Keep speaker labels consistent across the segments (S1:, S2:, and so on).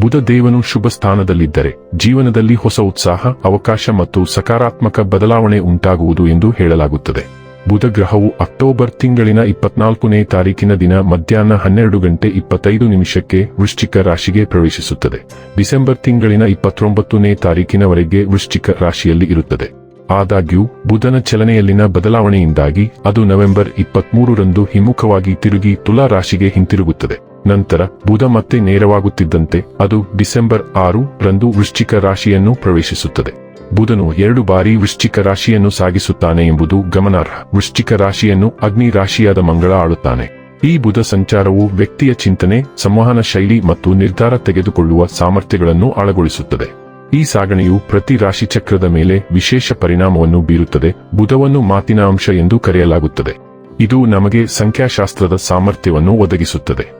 S1: ಬುಧ ದೇವನು ಶುಭ ಸ್ಥಾನದಲ್ಲಿದ್ದರೆ ಜೀವನದಲ್ಲಿ ಹೊಸ ಉತ್ಸಾಹ, ಅವಕಾಶ ಮತ್ತು ಸಕಾರಾತ್ಮಕ ಬದಲಾವಣೆ ಉಂಟಾಗುವುದು ಎಂದು ಹೇಳಲಾಗುತ್ತದೆ. ಬುಧ ಗ್ರಹವು ಅಕ್ಟೋಬರ್ ತಿಂಗಳಿನ ಇಪ್ಪತ್ನಾಲ್ಕನೇ ತಾರೀಕಿನ ದಿನ ಮಧ್ಯಾಹ್ನ ಹನ್ನೆರಡು ಗಂಟೆ ಇಪ್ಪತ್ತೈದು ನಿಮಿಷಕ್ಕೆ ವೃಶ್ಚಿಕ ರಾಶಿಗೆ ಪ್ರವೇಶಿಸುತ್ತದೆ. ಡಿಸೆಂಬರ್ ತಿಂಗಳಿನ ಇಪ್ಪತ್ತೊಂಬತ್ತನೇ ತಾರೀಕಿನವರೆಗೆ ವೃಶ್ಚಿಕ ರಾಶಿಯಲ್ಲಿ ಇರುತ್ತದೆ. ಆದಾಗ್ಯೂ, ಬುಧನ ಚಲನೆಯಲ್ಲಿನ ಬದಲಾವಣೆಯಿಂದಾಗಿ ಅದು ನವೆಂಬರ್ ಇಪ್ಪತ್ಮೂರರಂದು ಹಿಮ್ಮುಖವಾಗಿ ತಿರುಗಿ ತುಲಾ ರಾಶಿಗೆ ಹಿಂತಿರುಗುತ್ತದೆ. ನಂತರ ಬುಧ ಮತ್ತೆ ನೇರವಾಗುತ್ತಿದ್ದಂತೆ ಅದು ಡಿಸೆಂಬರ್ ಆರು ರಂದು ವೃಶ್ಚಿಕ ರಾಶಿಯನ್ನು ಪ್ರವೇಶಿಸುತ್ತದೆ. ಬುಧನು ಎರಡು ಬಾರಿ ವೃಶ್ಚಿಕ ರಾಶಿಯನ್ನು ಸಾಗಿಸುತ್ತಾನೆ ಎಂಬುದು ಗಮನಾರ್ಹ. ವೃಶ್ಚಿಕ ರಾಶಿಯನ್ನು ಅಗ್ನಿ ರಾಶಿಯಾದ ಮಂಗಳ ಆಳುತ್ತಾನೆ. ಈ ಬುಧ ಸಂಚಾರವು ವ್ಯಕ್ತಿಯ ಚಿಂತನೆ, ಸಂವಹನ ಶೈಲಿ ಮತ್ತು ನಿರ್ಧಾರ ತೆಗೆದುಕೊಳ್ಳುವ ಸಾಮರ್ಥ್ಯಗಳನ್ನು ಆಳಗೊಳಿಸುತ್ತದೆ ಈ ಸಾಗಣೆಯು ಪ್ರತಿ ರಾಶಿ ಚಕ್ರದ ಮೇಲೆ ವಿಶೇಷ ಪರಿಣಾಮವನ್ನು ಬೀರುತ್ತದೆ. ಬುಧವನ್ನು ಮಾತಿನ ಅಂಶ ಎಂದು ಕರೆಯಲಾಗುತ್ತದೆ. ಇದು ನಮಗೆ ಸಂಖ್ಯಾಶಾಸ್ತ್ರದ ಸಾಮರ್ಥ್ಯವನ್ನು ಒದಗಿಸುತ್ತದೆ.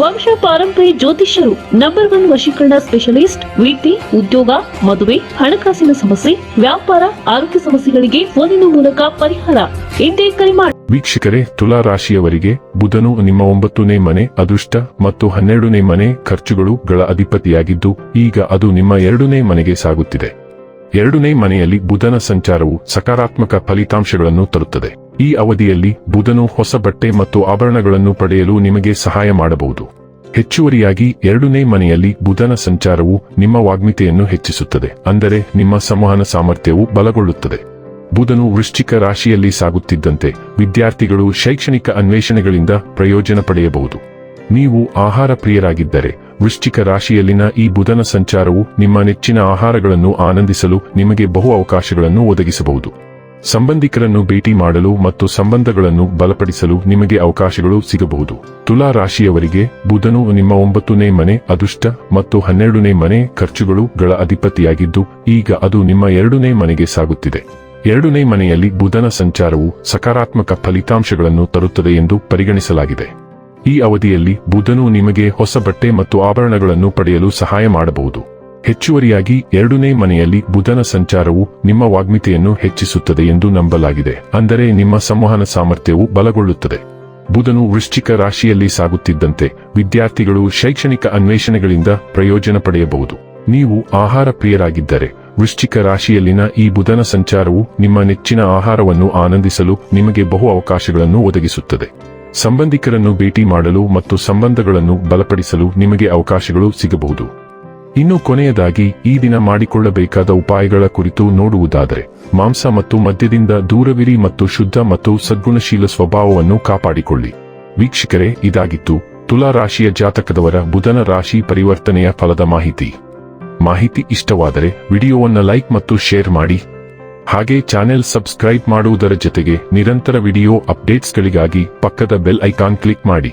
S2: ವಂಶ ಪಾರಂಪರ್ಯ ಜ್ಯೋತಿಷ್ಯರು ನಂಬರ್ ಒನ್ ವಶೀಕರಣ ಸ್ಪೆಷಲಿಸ್ಟ್ ವೃತ್ತಿ ಉದ್ಯೋಗ, ಮದುವೆ, ಹಣಕಾಸಿನ ಸಮಸ್ಯೆ, ವ್ಯಾಪಾರ, ಆರೋಗ್ಯ ಸಮಸ್ಯೆಗಳಿಗೆ ಫೋನಿನ ಮೂಲಕ ಪರಿಹಾರ. ಎಂದೇ ಕರೆ ಮಾಡಿ
S1: ವೀಕ್ಷಕರೇ, ತುಲಾ ರಾಶಿಯವರಿಗೆ ಬುಧನು ನಿಮ್ಮ ಒಂಬತ್ತನೇ ಮನೆ, ಅದೃಷ್ಟ ಮತ್ತು ಹನ್ನೆರಡನೇ ಮನೆ ಖರ್ಚುಗಳುಗಳ ಅಧಿಪತಿಯಾಗಿದ್ದು, ಈಗ ಅದು ನಿಮ್ಮ ಎರಡನೇ ಮನೆಗೆ ಸಾಗುತ್ತಿದೆ. ಎರಡನೇ ಮನೆಯಲ್ಲಿ ಬುಧನ ಸಂಚಾರವು ಸಕಾರಾತ್ಮಕ ಫಲಿತಾಂಶಗಳನ್ನು ತರುತ್ತದೆ. ಈ ಅವಧಿಯಲ್ಲಿ ಬುಧನು ಹೊಸ ಬಟ್ಟೆ ಮತ್ತು ಆಭರಣಗಳನ್ನು ಪಡೆಯಲು ನಿಮಗೆ ಸಹಾಯ ಮಾಡಬಹುದು. ಹೆಚ್ಚುವರಿಯಾಗಿ ಎರಡನೇ ಮನೆಯಲ್ಲಿ ಬುಧನ ಸಂಚಾರವು ನಿಮ್ಮ ವಾಗ್ಮಿತೆಯನ್ನು ಹೆಚ್ಚಿಸುತ್ತದೆ, ಅಂದರೆ ನಿಮ್ಮ ಸಂವಹನ ಸಾಮರ್ಥ್ಯವು ಬಲಗೊಳ್ಳುತ್ತದೆ. ಬುಧನು ವೃಶ್ಚಿಕ ರಾಶಿಯಲ್ಲಿ ಸಾಗುತ್ತಿದ್ದಂತೆ ವಿದ್ಯಾರ್ಥಿಗಳು ಶೈಕ್ಷಣಿಕ ಅನ್ವೇಷಣೆಗಳಿಂದ ಪ್ರಯೋಜನ ಪಡೆಯಬಹುದು. ನೀವು ಆಹಾರ ಪ್ರಿಯರಾಗಿದ್ದರೆ ವೃಶ್ಚಿಕ ರಾಶಿಯಲ್ಲಿನ ಈ ಬುಧನ ಸಂಚಾರವು ನಿಮ್ಮ ನೆಚ್ಚಿನ ಆಹಾರಗಳನ್ನು ಆನಂದಿಸಲು ನಿಮಗೆ ಬಹು ಅವಕಾಶಗಳನ್ನು ಒದಗಿಸಬಹುದು. ಸಂಬಂಧಿಕರನ್ನು ಭೇಟಿ ಮಾಡಲು ಮತ್ತು ಸಂಬಂಧಗಳನ್ನು ಬಲಪಡಿಸಲು ನಿಮಗೆ ಅವಕಾಶಗಳು ಸಿಗಬಹುದು. ತುಲಾ ರಾಶಿಯವರಿಗೆ ಬುಧನು ನಿಮ್ಮ ಒಂಬತ್ತನೇ ಮನೆ, ಅದೃಷ್ಟ ಮತ್ತು ಹನ್ನೆರಡನೇ ಮನೆ ಖರ್ಚುಗಳು ಗಳ ಅಧಿಪತಿಯಾಗಿದ್ದು, ಈಗ ಅದು ನಿಮ್ಮ ಎರಡನೇ ಮನೆಗೆ ಸಾಗುತ್ತಿದೆ. ಎರಡನೇ ಮನೆಯಲ್ಲಿ ಬುಧನ ಸಂಚಾರವು ಸಕಾರಾತ್ಮಕ ಫಲಿತಾಂಶಗಳನ್ನು ತರುತ್ತದೆ ಎಂದು ಪರಿಗಣಿಸಲಾಗಿದೆ. ಈ ಅವಧಿಯಲ್ಲಿ ಬುಧನು ನಿಮಗೆ ಹೊಸ ಬಟ್ಟೆ ಮತ್ತು ಆಭರಣಗಳನ್ನು ಪಡೆಯಲು ಸಹಾಯ ಮಾಡಬಹುದು. ಹೆಚ್ಚುವರಿಯಾಗಿ ಎರಡನೇ ಮನೆಯಲ್ಲಿ ಬುಧನ ಸಂಚಾರವು ನಿಮ್ಮ ವಾಗ್ಮಿತೆಯನ್ನು ಹೆಚ್ಚಿಸುತ್ತದೆ ಎಂದು ನಂಬಲಾಗಿದೆ. ಅಂದರೆ ನಿಮ್ಮ ಸಂವಹನ ಸಾಮರ್ಥ್ಯವು ಬಲಗೊಳ್ಳುತ್ತದೆ. ಬುಧನು ವೃಶ್ಚಿಕ ರಾಶಿಯಲ್ಲಿ ಸಾಗುತ್ತಿದ್ದಂತೆ ವಿದ್ಯಾರ್ಥಿಗಳು ಶೈಕ್ಷಣಿಕ ಅನ್ವೇಷಣೆಗಳಿಂದ ಪ್ರಯೋಜನ ಪಡೆಯಬಹುದು. ನೀವು ಆಹಾರ ಪ್ರಿಯರಾಗಿದ್ದರೆ ವೃಶ್ಚಿಕ ರಾಶಿಯಲ್ಲಿನ ಈ ಬುಧನ ಸಂಚಾರವು ನಿಮ್ಮ ನೆಚ್ಚಿನ ಆಹಾರವನ್ನು ಆನಂದಿಸಲು ನಿಮಗೆ ಬಹು ಅವಕಾಶಗಳನ್ನು ಒದಗಿಸುತ್ತದೆ. ಸಂಬಂಧಿಕರನ್ನು ಭೇಟಿ ಮಾಡಲು ಮತ್ತು ಸಂಬಂಧಗಳನ್ನು ಬಲಪಡಿಸಲು ನಿಮಗೆ ಅವಕಾಶಗಳು ಸಿಗಬಹುದು. ಇನ್ನು ಕೊನೆಯದಾಗಿ ಈ ದಿನ ಮಾಡಿಕೊಳ್ಳಬೇಕಾದ ಉಪಾಯಗಳ ಕುರಿತು ನೋಡುವುದಾದರೆ, ಮಾಂಸ ಮತ್ತು ಮದ್ಯದಿಂದ ದೂರವಿರಿ ಮತ್ತು ಶುದ್ಧ ಮತ್ತು ಸದ್ಗುಣಶೀಲ ಸ್ವಭಾವವನ್ನು ಕಾಪಾಡಿಕೊಳ್ಳಿ. ವೀಕ್ಷಕರೇ, ಇದಾಗಿತ್ತು ತುಲಾ ರಾಶಿಯ ಜಾತಕದವರ ಬುಧನ ರಾಶಿ ಪರಿವರ್ತನೆಯ ಫಲದ ಮಾಹಿತಿ. ಮಾಹಿತಿ ಇಷ್ಟವಾದರೆ ವಿಡಿಯೋವನ್ನು ಲೈಕ್ ಮತ್ತು ಶೇರ್ ಮಾಡಿ. ಹಾಗೆ ಚಾನೆಲ್ ಸಬ್ಸ್ಕ್ರೈಬ್ ಮಾಡುವುದರ ಜೊತೆಗೆ ನಿರಂತರ ವಿಡಿಯೋ ಅಪ್ಡೇಟ್ಸ್ಗಳಿಗಾಗಿ ಪಕ್ಕದ ಬೆಲ್ ಐಕಾನ್ ಕ್ಲಿಕ್ ಮಾಡಿ.